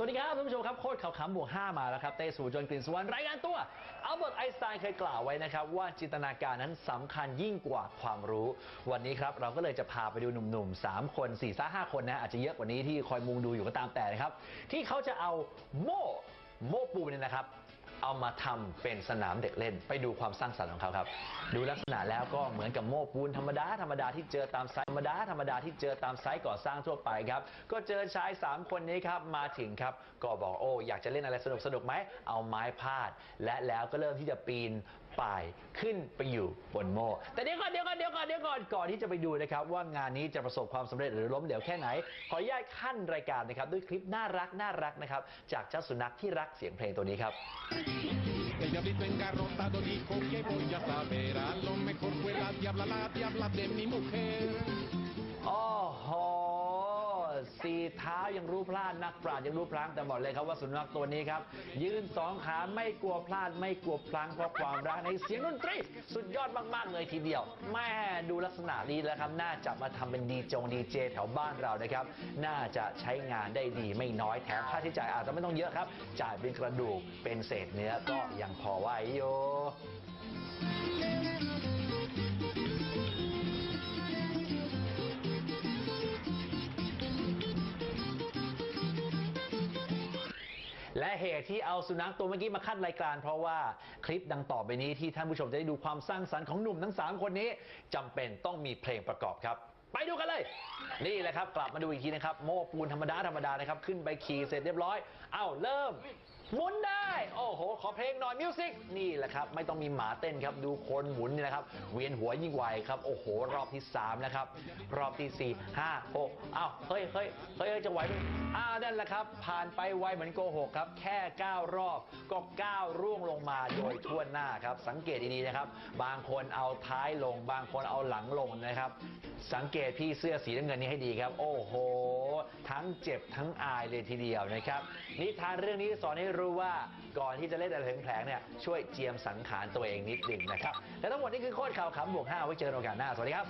สวัสดีครับท่านผู้ชมครับโคตรข่าวขำบวก 5 มาแล้วครับ เต้สูจนกลิ่นสวรรค์รายงานตัวอัลเบิร์ตไอน์สไตน์เคยกล่าวไว้นะครับ ว่าจินตนาการนั้นสำคัญยิ่งกว่าความรู้ วันนี้ครับ เราก็เลยจะพาไปดูหนุ่มๆ 3 คน4ี่ซ่าห้าคนนะอาจจะเยอะกว่านี้ที่คอยมุงดูอยู่ก็ตามแต่นะครับ ที่เขาจะเอาโม่โม่ปูเนี่ยนะครับ เอามาทำเป็นสนามเด็กเล่น ไปดูความสร้างสรรค์ของเขาครับ ดูลักษณะแล้วก็เหมือนกับโม้ปูนธรรมดาธรรมดาที่เจอตามไซต์ธรรมดาธรรมดาที่เจอตามไซต์ก่อสร้างทั่วไปครับ ก็เจอชาย 3 คนนี้ครับมาถึงครับ ก็บอกโอ้อยากจะเล่นอะไรสนุกสนุกไหมเอาไม้พาด และแล้วก็เริ่มที่จะปีน ป่ายขึ้นไปอยู่บนโม่แต่เดี๋ยวก่อนเดี๋ยวก่อนเดี๋ยวก่อนเดี๋ยวก่อนก่อนที่จะไปดูนะครับ ว่างานนี้จะประสบความสำเร็จหรือล้มเหลวแค่ไหน ขออนุญาตขั้นรายการนะครับ ด้วยคลิปน่ารักน่ารักนะครับ จากเจ้าสุนัขที่รักเสียงเพลงตัวนี้ครับ El diablito engarrotado dijo que voy a saber a lo mejor fue la diabla, la diabla de mi mujer. โอ้โห สีเท้ายังรู้พลาดนักปราชญ์ยังรู้พลังแต่บอกเลยครับว่าสุนัขตัวนี้ครับ ยืนสองขาไม่กลัวพลาดไม่กลัวพลังเพราะความรักในเสียงดนตรีสุดยอดมากๆเลยทีเดียวแม่ดูลักษณะนี้แล้วครับน่าจะมาทำเป็นดีจงดีเจแถวบ้านเรานะครับ น่าจะใช้งานได้ดีไม่น้อยแถมค่าใช้จ่ายอาจจะไม่ต้องเยอะครับ จ่ายเป็นกระดูกเป็นเศษเนื้อก็ยังพอไหวอยู่ และเหตุที่เอาสุนัขตัวเมื่อกี้มาคัดรายการ เพราะว่าคลิปดังต่อไปนี้ที่ท่านผู้ชมจะได้ดูความสร้างสรรค์ของหนุ่มทั้ง 3 คนนี้จำเป็นต้องมีเพลงประกอบครับ ไปดูกันเลย นี่แหละครับ กลับมาดูอีกทีนะครับ โม้ปูนธรรมดาธรรมดานะครับ ขึ้นไปขี่เสร็จเรียบร้อย เอ้าเริ่ม หมุนได้ โอ้โห ขอเพลงหน่อยมิวสิกนี่แหละครับ ไม่ต้องมีหมาเต้นครับ ดูคนหมุนนี่นะครับ เวียนหัวยิ่งไวครับ โอ้โห รอบที่ 3 นะครับ รอบที่ 4 5 6อ้าวเฮ้ยเฮ้ยเฮ้ยเฮ้ยจะไหวไหมอ่านั่นแหละครับ ผ่านไปไวเหมือนโกหกครับ แค่ 9 รอบก็9ร่วงลงมาโดยทั่วหน้าครับ สังเกตดีๆนะครับ บางคนเอาท้ายลง บางคนเอาหลังลงนะครับ สังเกตพี่เสื้อสีน้ำเงินนี้ให้ดีครับ โอ้โห ทั้งเจ็บทั้งอายเลยทีเดียวนะครับ นิทานเรื่องนี้สอนให้รู้ว่าก่อนที่จะเล่นอะไรแผลงๆเนี่ยช่วยเจียมสังขารตัวเองนิดหนึ่งนะครับและทั้งหมดนี้คือโคตรข่าวขำบวก5ไว้เจอกันโอกาสหน้าสวัสดีครับ